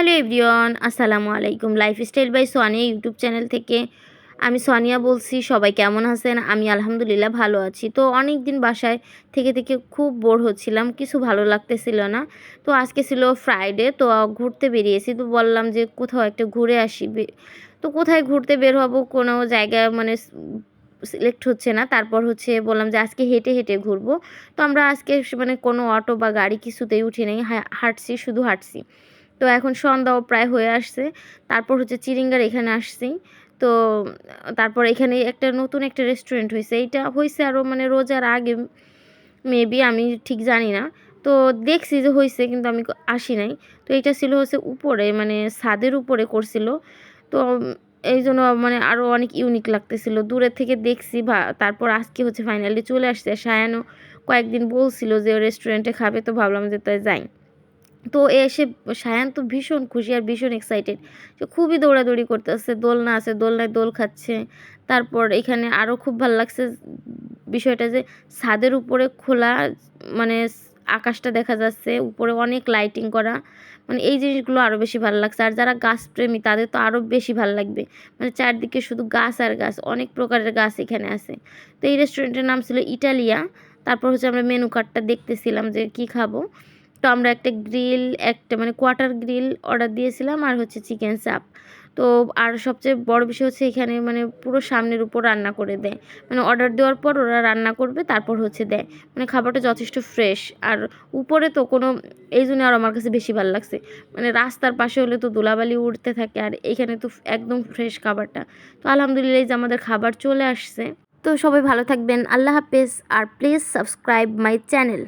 Hello everyone, আসসালামু আলাইকুম। Lifestyle by Swania YouTube channel থেকে আমি সোয়ানিয়া বলছি, সবাই কেমন আছেন? আমি আলহামদুলিল্লাহ ভালো আছি। তো অনেক দিন বাসায় থেকে থেকে খুব বোর হচ্ছিলাম, কিছু ভালো লাগতেছিল না। তো আজকে ছিল ফ্রাইডে তো ঘুরতে বেরিয়েছি। তো বললাম যে কোথাও একটা ঘুরে আসি। তো কোথায় ঘুরতে বের হব কোনো জায়গা মানে সিলেক্ট হচ্ছে না। তারপর হচ্ছে বললাম যে আজকে হেঁটে হেঁটে ঘুরবো। তো আমরা আজকে মানে কোনো অটো বা গাড়ি কিছুতেই উঠি নেই। হাঁটছি, শুধু হাঁটছি। তো এখন সন্ধ্যাও প্রায় হয়ে আসছে। তারপর হচ্ছে চিরিঙ্গার এখানে আসছি। তো তারপর এখানে একটা নতুন একটা রেস্টুরেন্ট হয়েছে। এইটা হয়েছে আরও মানে রোজার আগে মেবি আমি ঠিক জানি না। তো দেখছি যে হয়েছে কিন্তু আমি আসি নাই। তো এইটা ছিল হচ্ছে উপরে মানে ছাদের উপরে করছিল। তো এই জন্য মানে আরও অনেক ইউনিক লাগতেছিল। দূরের থেকে দেখছি ভা তারপর আজকে হচ্ছে ফাইনালি চলে আসছে। সায়ানো কয়েকদিন বলছিল যে রেস্টুরেন্টে খাবে, তো ভাবলাম যে তাই যাই। তো এসে সায়ান তো ভীষণ খুশি আর ভীষণ এক্সাইটেড সে খুবই দৌড়াদৌড়ি করতেছে, দোলনা আছে, দোলনায় দোল খাচ্ছে। তারপর এখানে আরও খুব ভালো লাগছে বিষয়টা যে ছাদের উপরে খোলা মানে আকাশটা দেখা যাচ্ছে, উপরে অনেক লাইটিং করা। মানে এই জিনিসগুলো আরও বেশি ভালো লাগছে। আর যারা গাছপ্রেমী তাদের তো আরও বেশি ভালো লাগবে। মানে চারদিকে শুধু গাছ আর গাছ, অনেক প্রকারের গাছ এখানে আছে। তো এই রেস্টুরেন্টের নাম ছিল ইটালিয়া। তারপর হচ্ছে আমরা মেনু কার্ডটা দেখতেছিলাম যে কি খাব। তো আমরা একটা গ্রিল, একটা মানে কোয়ার্টার গ্রিল অর্ডার দিয়েছিলাম আর হচ্ছে চিকেন চাপ তো আর সবচেয়ে বড় বিষয় হচ্ছে এখানে মানে পুরো সামনের উপর রান্না করে দেয়। মানে অর্ডার দেওয়ার পর ওরা রান্না করবে, তারপর হচ্ছে দেয়। মানে খাবারটা যথেষ্ট ফ্রেশ। আর উপরে তো কোনো, এই জন্য আর আমার কাছে বেশি ভালো লাগছে। মানে রাস্তার পাশে হলে তো ধুলাবালি উঠতে থাকে আর এখানে তো একদম ফ্রেশ খাবারটা। তো আলহামদুলিল্লাহ এই যে আমাদের খাবার চলে আসছে। তো সবাই ভালো থাকবেন। আল্লাহ হাফেজ। আর প্লিজ সাবস্ক্রাইব মাই চ্যানেল।